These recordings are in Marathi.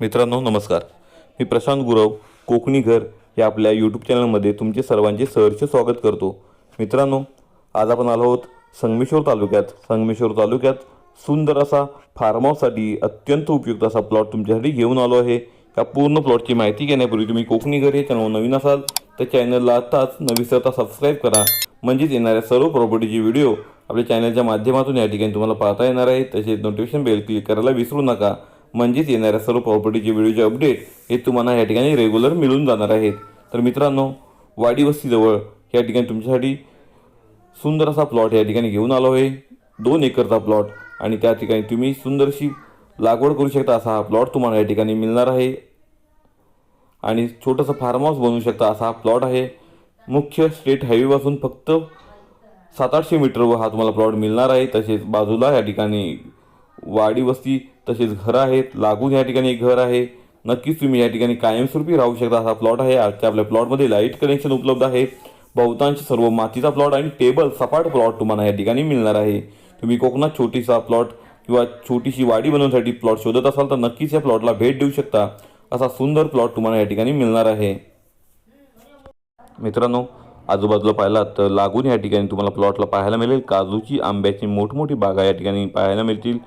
मित्रांनो नमस्कार. मी प्रशांत गुरव कोकणी घर या आपल्या यूट्यूब चॅनलमध्ये तुमचे सर्वांचे सहर्ष स्वागत करतो. मित्रांनो आज आपण आलो आहोत संगमेश्वर तालुक्यात. संगमेश्वर तालुक्यात सुंदर असा फार्म हाऊससाठी अत्यंत उपयुक्त असा प्लॉट तुमच्यासाठी घेऊन आलो आहे. या पूर्ण प्लॉटची माहिती घेण्यापूर्वी तुम्ही कोकणी घर हे चॅनल नवीन असाल तर चॅनलला आत्ताच नवीसरता सबस्क्राईब करा. म्हणजेच येणाऱ्या सर्व प्रॉपर्टीचे व्हिडिओ आपल्या चॅनलच्या माध्यमातून या ठिकाणी तुम्हाला पाहता येणार आहे. तसेच नोटिफिकेशन बेल क्लिक करायला विसरू नका. म्हणजेच येणाऱ्या सर्व प्रॉपर्टीचे व्हिडिओचे अपडेट हे तुम्हाला या ठिकाणी रेग्युलर मिळून जाणार आहेत. तर मित्रांनो वाडी वस्तीजवळ या ठिकाणी तुमच्यासाठी सुंदर असा प्लॉट या ठिकाणी घेऊन आलो आहे. दोन एकरचा प्लॉट आणि त्या ठिकाणी तुम्ही सुंदरशी लागवड करू शकता असा हा प्लॉट तुम्हाला या ठिकाणी मिळणार आहे. आणि छोटंसं फार्म हाऊस बनवू शकता असा हा प्लॉट आहे. मुख्य स्टेट हायवेपासून फक्त सात आठशे मीटरवर हा तुम्हाला प्लॉट मिळणार आहे. तसेच बाजूला या ठिकाणी वाडी वस्ती तसेच घरं आहेत लागून या ठिकाणी एक घर आहे. नक्कीच तुम्ही या ठिकाणी कायमस्वरूपी राहू शकता. असा प्लॉट आहे. आजच्या आपल्या प्लॉटमध्ये लाइट कनेक्शन उपलब्ध आहे. बहुतांश सर्व मातीचा प्लॉट आणि टेबल सपाट प्लॉट तुम्हाला या ठिकाणी मिळणार आहे. तुम्ही कोकणात छोटीसा प्लॉट किंवा छोटीशी वाडी बनवण्यासाठी प्लॉट शोधत असाल तर नक्कीच या प्लॉटला भेट देऊ शकता. असा सुंदर प्लॉट तुम्हाला या ठिकाणी मिळणार आहे. मित्रांनो आजूबाजूला पाहिलात तर लागून या ठिकाणी तुम्हाला प्लॉटला पाहायला मिळेल. काजूची आंब्याची मोठमोठी बागा या ठिकाणी पाहायला मिळतील.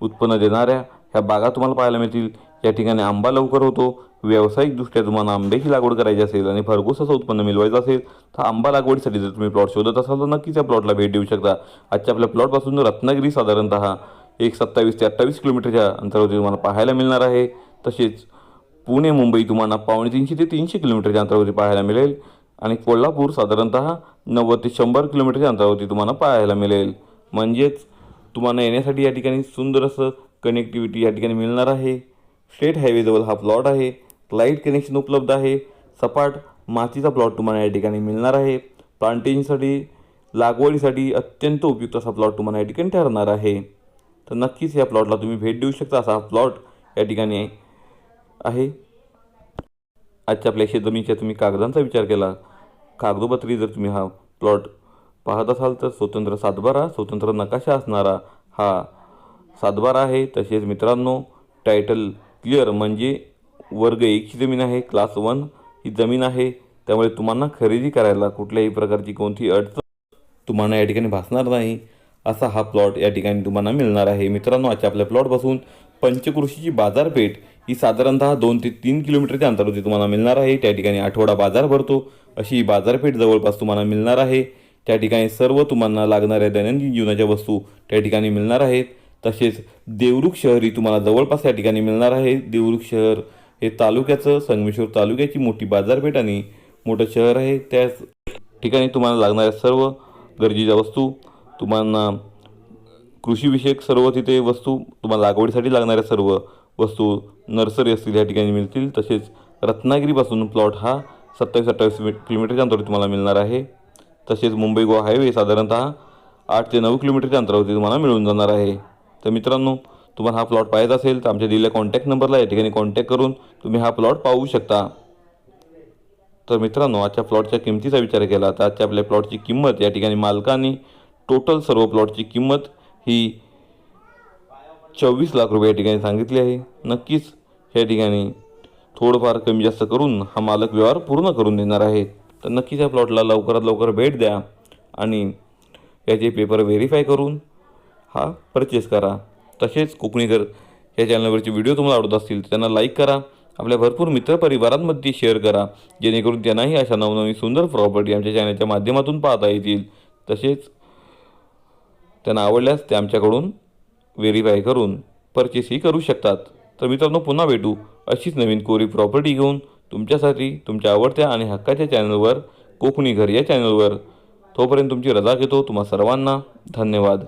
उत्पन्न देणाऱ्या ह्या बागा तुम्हाला पाहायला मिळतील. या ठिकाणी आंबा लवकर होतो. व्यावसायिकदृष्ट्या तुम्हाला आंब्याची लागवड करायची असेल आणि भरघोस असं उत्पन्न मिळवायचं असेल तर आंबा लागवडीसाठी जर तुम्ही प्लॉट शोधत असाल तर नक्कीच या प्लॉटला भेट देऊ शकता. आजच्या आपल्या प्लॉटपासून रत्नागिरी साधारणतः एक सत्तावीस ते अठ्ठावीस किलोमीटरच्या अंतरावरती तुम्हाला पाहायला मिळणार आहे. तसेच पुणे मुंबई तुम्हाला पावणे तीनशे ते तीनशे किलोमीटरच्या अंतरावरती पाहायला मिळेल. आणि कोल्हापूर साधारणतः नव्वद ते शंभर किलोमीटरच्या अंतरावरती तुम्हाला पाहायला मिळेल. म्हणजेच तुम्हाला येण्यासाठी या ठिकाणी सुंदर असं कनेक्टिव्हिटी या ठिकाणी मिळणार आहे. स्टेट हायवेजवळ हा प्लॉट आहे. लाइट कनेक्शन उपलब्ध आहे. सपाट मातीचा प्लॉट तुम्हाला या ठिकाणी मिळणार आहे. प्लांटेशनसाठी लागवडीसाठी अत्यंत उपयुक्त असा प्लॉट तुम्हाला या ठिकाणी ठरणार आहे. तर नक्कीच या प्लॉटला तुम्ही भेट देऊ शकता. असा हा प्लॉट या ठिकाणी आहे. आजच्या आपल्या शेतजमिनीच्या तुम्ही कागदांचा विचार केला. कागदोपत्री जर तुम्ही हा प्लॉट पाहत असाल तर स्वतंत्र सातबारा स्वतंत्र नकाशा असणारा हा सातबारा आहे. तसेच मित्रांनो टायटल क्लिअर म्हणजे वर्ग एकची जमीन आहे क्लास वन ही जमीन आहे. त्यामुळे तुम्हाला खरेदी करायला कुठल्याही प्रकारची कोणतीही अडचण तुम्हाला या ठिकाणी भासणार नाही. असा हा प्लॉट या ठिकाणी तुम्हाला मिळणार आहे. मित्रांनो आजच्या आपल्या प्लॉटपासून पंचकृषीची बाजारपेठ ही साधारणतः दोन ते तीन किलोमीटरच्या अंतरावरती तुम्हाला मिळणार आहे. त्या ठिकाणी आठवडा बाजार भरतो. अशी बाजारपेठ जवळपास तुम्हाला मिळणार आहे. त्या ठिकाणी सर्व तुम्हाला लागणाऱ्या दैनंदिन जीवनाच्या वस्तू त्या ठिकाणी मिळणार आहेत. तसेच देवरुख शहर ही तुम्हाला जवळपास या ठिकाणी मिळणार आहे. देवरुख शहर हे तालुक्याचं संगमेश्वर तालुक्याची मोठी बाजारपेठ आणि मोठं शहर आहे. त्याच ठिकाणी तुम्हाला लागणाऱ्या सर्व गरजेच्या वस्तू तुम्हाला कृषीविषयक सर्व तिथे वस्तू तुम्हाला लागवडीसाठी लागणाऱ्या सर्व वस्तू नर्सरी असतील या ठिकाणी मिळतील. तसेच रत्नागिरीपासून प्लॉट हा सत्तावीस अठ्ठावीस किलोमीटरच्या अंतरावरती तुम्हाला मिळणार आहे. तसेच मुंबई गोवा हायवे साधारणतः आठ ते नऊ किलोमीटरच्या अंतरावरती तुम्हाला मिळून जाणार आहे. तर मित्रांनो तुम्हाला हा प्लॉट पाहायचा असेल तर आमच्या दिलेल्या कॉन्टॅक्ट नंबरला या ठिकाणी कॉन्टॅक्ट करून तुम्ही हा प्लॉट पाहू शकता. तर मित्रांनो आजच्या प्लॉटच्या किमतीचा विचार केला तर आजच्या आपल्या प्लॉटची किंमत या ठिकाणी मालकाने टोटल सर्व प्लॉटची किंमत ही चोवीस लाख रुपये या ठिकाणी सांगितली आहे. नक्कीच या ठिकाणी थोडंफार कमी जास्त करून हा मालक व्यवहार पूर्ण करून देणार आहे. तर नक्कीच या प्लॉटला लवकरात लवकर भेट द्या आणि याचे पेपर व्हेरीफाय करून हा परचेस करा. तसेच कोकणीकर या चॅनलवरचे व्हिडिओ तुम्हाला आवडत असतील तर त्यांना लाईक करा. आपल्या भरपूर मित्रपरिवारांमध्ये शेअर करा. जेणेकरून त्यांनाही अशा नवनवीन सुंदर प्रॉपर्टी आमच्या चॅनलच्या माध्यमातून पाहता येतील. तसेच त्यांना आवडल्यास ते आमच्याकडून व्हेरीफाय करून परचेसही करू शकतात. तर मित्रांनो पुन्हा भेटू अशीच नवीन कोरी प्रॉपर्टी घेऊन. तुमच्यासाठी तुमच्या आवडत्या आणि हक्काच्या चॅनलवर कोकणी घर या चॅनलवर तोपर्यंत तुमची रजा घेतो. तुम्हा सर्वांना धन्यवाद.